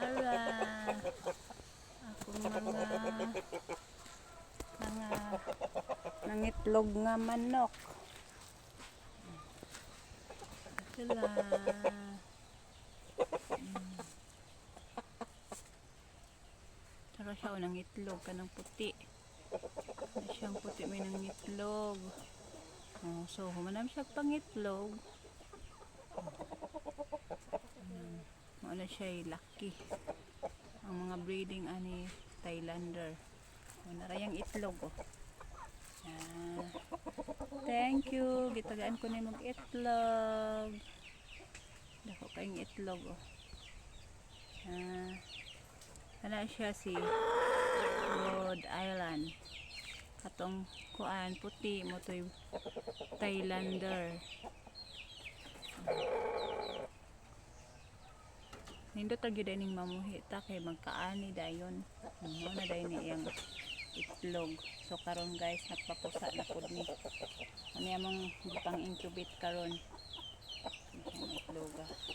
Ara. Ako mga mga nangitlog nga manok. Sila. Saka siya o nangitlog ka ng puti. Na siyang puti may nangitlog. Oh, so, humanam siya pangitlog. Ayan. Ano siya ay lucky. Ang mga breeding ani Thailander. O, narayang itlog oh. Ah. Thank you. Gitagaan ko na mag itlog. Dako kayong itlog oh. Ah. Ana siya si Rhode Island. Katong kuan puti mo to'y Thailander. Nindot ra gyud ning mamuhi ta kay magkaani dayon. Mo na dayon iyang itlog. So karon guys nagpapusa na pud ni. Ano among gipang incubate karon. Ang itloga.